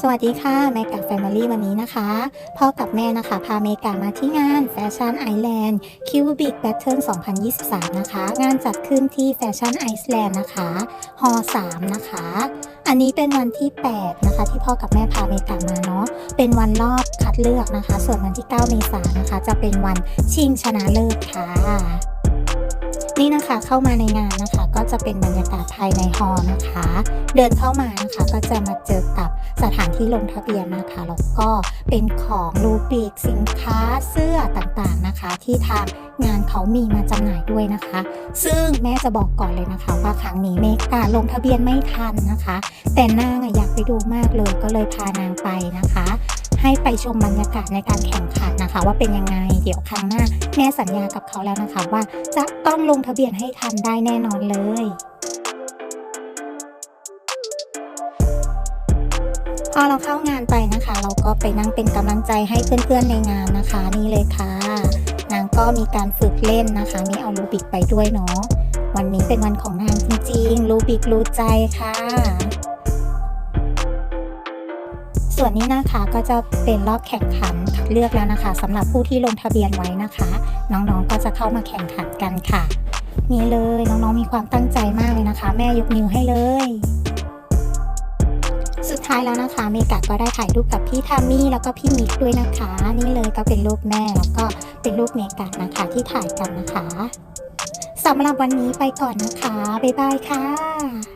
สวัสดีค่ะแมกกับแฟมิลี่วันนี้นะคะพ่อกับแม่นะคะ พาเมกามาที่งานแฟชั่นไอแลนด์คิวบิกแบทเทิล2023 นะคะ งานจัดขึ้นที่แฟชั่นไอซ์แลนด์นะคะฮอ3นะคะ อันนี้เป็นวันที่ 8 นะคะ ที่พ่อกับแม่พาเมกามาเนาะเป็นวันรอบคัดเลือกนะคะ ส่วนวันที่ 9 เมษายนนะคะ จะเป็นวันชิงชนะเลิศค่ะ นี่นะคะเข้ามาในงานนะคะ ก็จะเป็นบรรยากาศภายในฮอล์นะคะ เดินเข้ามานะคะก็จะมาเจอกับสถานที่ลงทะเบียนนะคะแล้วก็เป็นของรูบิกสินค้าเสื้อต่างๆนะคะ ที่ทางงานเขามีมาจำหน่ายด้วยนะคะ ซึ่งแม่จะบอกก่อนเลยนะคะ ว่าครั้งนี้เมกาลงทะเบียนไม่ทันนะคะ แต่นางอยากไปดูมากเลยก็เลยพานางไปนะคะ ให้ไปชมบรรยากาศในการแข่งขันนะคะ ว่าเป็นยังไง เดี๋ยวครั้งหน้าแม่สัญญากับเขาแล้วนะคะว่าจะต้องลงทะเบียนให้ทันได้แน่นอนเลยพอเราเข้างานไปนะคะ เราก็ไปนั่งเป็นกำลังใจให้เพื่อนๆในงานนะคะนี่เลยค่ะ นางก็มีการฝึกเล่นนะคะมีเอาลูบิกไปด้วยเนาะวันนี้เป็นวันของนางจริงๆลูบิกรู้ใจค่ะ วนนี้นะคะก็จะเป็นรอบแข่งขันเลือกแล้วนะคะสำหรับผู้ที่ลงทะเบียนไว้นะคะ น้องๆก็จะเข้ามาแข่งขันกันค่ะ นี่เลยน้องๆมีความตั้งใจมากเลยนะคะ แม่ยกนิ้วให้เลย สุดท้ายแล้วนะคะเมกาก็ได้ถ่ายรูปกับพี่ทามี่แล้วก็พี่มิกด้วยนะคะ นี่เลยก็เป็นรูปแม่แล้วก็เป็นรูปเมกานะคะที่ถ่ายกันนะคะสำหรับวันนี้ไปก่อนนะคะบ๊ายบายค่ะ